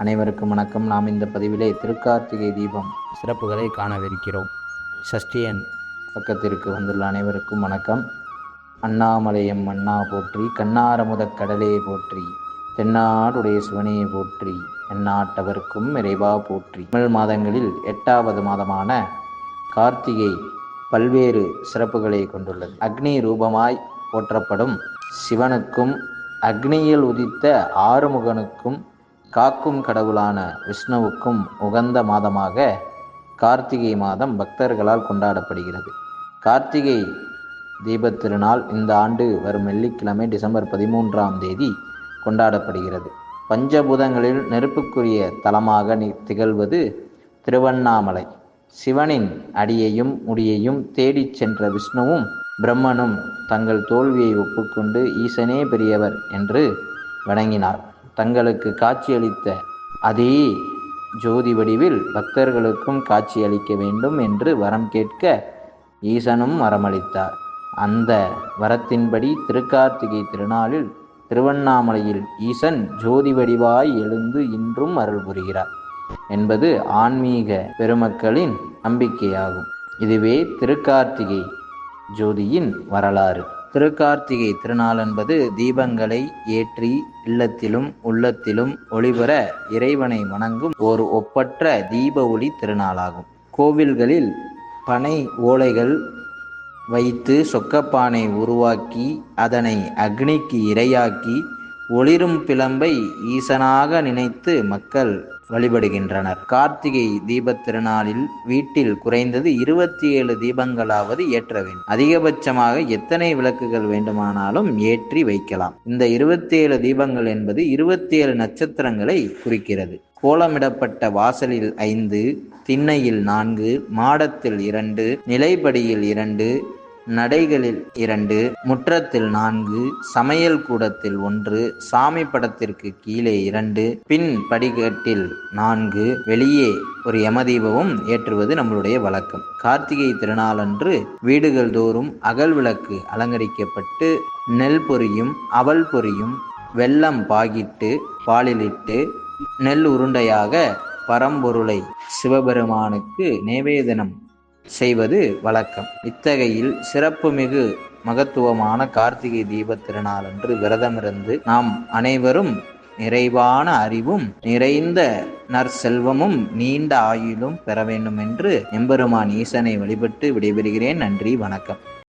அனைவருக்கும் வணக்கம். நாம் இந்த பதிவிலே திருக்கார்த்திகை தீபம் சிறப்புகளை காணவிருக்கிறோம். சஷ்டியன் பக்கத்திற்கு வந்துள்ள அனைவருக்கும் வணக்கம். அண்ணாமலையம் அண்ணா போற்றி கண்ணாரமுதக் கடலே போற்றி தென்னாடுடைய சிவனையை போற்றி எந்நாட்டவர்க்கும் இறைவா போற்றி. தமிழ் மாதங்களில் எட்டாவது மாதமான கார்த்திகை பல்வேறு சிறப்புகளை கொண்டுள்ளது. அக்னி ரூபமாய் போற்றப்படும் சிவனுக்கும் அக்னியில் உதித்த ஆறுமுகனுக்கும் காக்கும் கடவுளான விஷ்ணுவுக்கும் உகந்த மாதமாக கார்த்திகை மாதம் பக்தர்களால் கொண்டாடப்படுகிறது. கார்த்திகை தீபத் திருநாள் இந்த ஆண்டு வரும் வெள்ளிக்கிழமை டிசம்பர் பதிமூன்றாம் தேதி கொண்டாடப்படுகிறது. பஞ்சபூதங்களில் நெருப்புக்குரிய தலமாக நி- திகழ்வது திருவண்ணாமலை. சிவனின் அடியையும் முடியையும் தேடிச் சென்ற விஷ்ணுவும் பிரம்மனும் தங்கள் தோல்வியை ஒப்புக்கொண்டு ஈசனே பெரியவர் என்று வணங்கினார். தங்களுக்கு காட்சியளித்த அதே ஜோதி வடிவில் பக்தர்களுக்கும் காட்சியளிக்க வேண்டும் என்று வரம் கேட்க ஈசனும் வரமளித்தார். அந்த வரத்தின்படி திருக்கார்த்திகை திருநாளில் திருவண்ணாமலையில் ஈசன் ஜோதி வடிவாய் எழுந்து இன்றும் அருள் புரிகிறார் என்பது ஆன்மீக பெருமக்களின் நம்பிக்கையாகும். இதுவே திருக்கார்த்திகை ஜோதியின் வரலாறு. திருக்கார்த்திகை திருநாள் என்பது தீபங்களை ஏற்றி இல்லத்திலும் உள்ளத்திலும் ஒளிபெற இறைவனை வணங்கும் ஒரு ஒப்பற்ற தீப ஒளி திருநாளாகும். கோவில்களில் பனை ஓலைகள் வைத்து சொக்கப்பானை உருவாக்கி அதனை அக்னிக்கு இரையாக்கி ஒளிரும் பிளம்பை ஈசனாக நினைத்து மக்கள் வழிபடுகின்றனர். கார்த்திகை தீபத் திருநாளில் வீட்டில் குறைந்தது இருபத்தி ஏழு தீபங்களாவது ஏற்ற வேண்டும். அதிகபட்சமாக எத்தனை விளக்குகள் வேண்டுமானாலும் ஏற்றி வைக்கலாம். இந்த இருபத்தி ஏழு தீபங்கள் என்பது இருபத்தி ஏழு நட்சத்திரங்களை குறிக்கிறது. கோலமிடப்பட்ட வாசலில் ஐந்து திண்ணையில் நான்கு மாடத்தில் இரண்டு நிலைப்படியில் இரண்டு நடைகளில் இரண்டு முற்றத்தில் நான்கு சமையல் கூடத்தில் ஒன்று சாமி படத்திற்கு கீழே இரண்டு பின் படிக்கட்டில் நான்கு வெளியே ஒரு யமதீபமும் ஏற்றுவது நம்மளுடைய வழக்கம். கார்த்திகை திருநாளன்று வீடுகள் தோறும் அகல் விளக்கு அலங்கரிக்கப்பட்டு நெல் பொரியும் அவல் பொரியும் வெள்ளம் பாகிட்டு பாலிலிட்டு நெல் உருண்டையாக பரம்பொருளை சிவபெருமானுக்கு நிவேதனம் செய்வது வழக்கம். இத்தகையில் சிறப்புமிகு மகத்துவமான கார்த்திகை தீப திருநாளன்று விரதமிருந்து நாம் அனைவரும் நிறைவான அறிவும் நிறைந்த நற்செல்வமும் நீண்ட ஆயுளும் பெற வேண்டும் என்று எம்பெருமான் ஈசனை வழிபட்டு விடைபெறுகிறேன். நன்றி வணக்கம்.